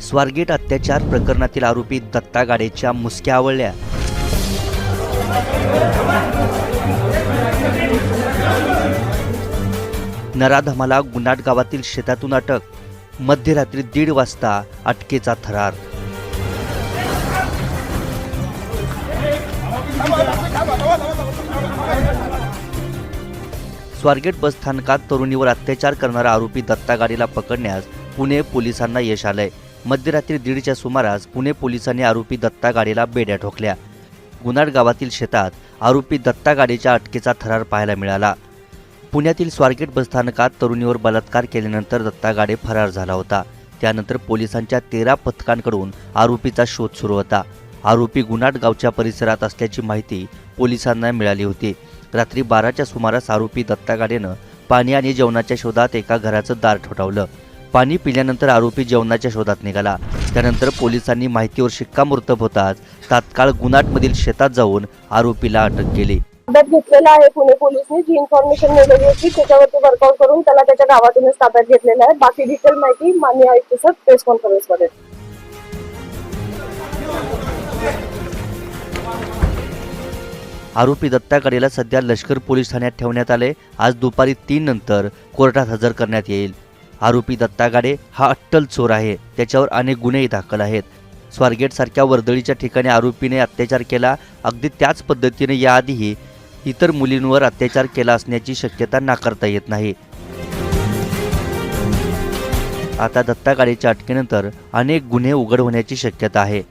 स्वारगेट अत्याचार प्रकरणातील आरोपी दत्ता गाडेच्या मुसक्या आवळल्या. नराधमाला गुनाट गावातील शेतातून अटक. मध्यरात्री दीड वाजता अटकेचा थरार. स्वारगेट बसस्थानकात तरुणीवर अत्याचार करणारा आरोपी दत्ता गाडीला पकडण्यास पुणे पोलिसांना यश आलंय. मध्यरात्री दीडच्या सुमारास पुणे पोलिसांनी आरोपी दत्ता गाडीला बेड्या ठोकल्या. गुनाड गावातील शेतात आरोपी दत्ता गाडीच्या अटकेचा थरार पाहायला मिळाला. पुण्यातील स्वारगेट बसस्थानकात तरुणीवर बलात्कार केल्यानंतर दत्ता गाडे फरार झाला होता. त्यानंतर पोलिसांच्या तेरा पथकांकडून आरोपीचा शोध सुरू होता. आरोपी गुन्हाट गावच्या परिसरात असल्याची माहिती पोलिसांना मिळाली होती. रात्री बाराच्या सुमारास आरोपी दत्ता गाडेनं पाणी आणि जेवणाच्या शोधात एका घराचं दार ठोठावलं. पाणी पिल्यानंतर आरोपी जेवणाच्या शोधात निघाला. त्यानंतर पोलिसांनी माहितीवर शिक्कामोर्तब होताच तात्काळ गुनाटमधील शेतात जाऊन आरोपीला अटक केली. ताब्यात घेतलेला आहे पुणे पोलिसने. जी इन्फॉर्मेशन मिळाली होती त्याच्यावरती वर्कआउट करून त्याला त्याच्या गावातूनच ताब्यात घेतलेला आहे. बाकी डिटेल माहिती मान्य आयुक्त सर प्रेस कॉन्फरन्स आरोपी दत्तागाडेला सध्या लष्कर पोलीस ठाण्यात ठेवण्यात आले. आज दुपारी तीन नंतर कोर्टात हजर करण्यात येईल. आरोपी दत्ता गाडे हा अट्टल चोर आहे. त्याच्यावर अनेक गुन्हेही दाखल आहेत. स्वारगेट सारख्या वर्दळीच्या ठिकाणी आरोपीने अत्याचार केला. अगदी त्याच पद्धतीने याआधीही इतर मुलींवर अत्याचार केला असण्याची शक्यता नाकारता येत नाही. आता दत्ता गाडेच्या अटकेनंतर अनेक गुन्हे उघड होण्याची शक्यता आहे.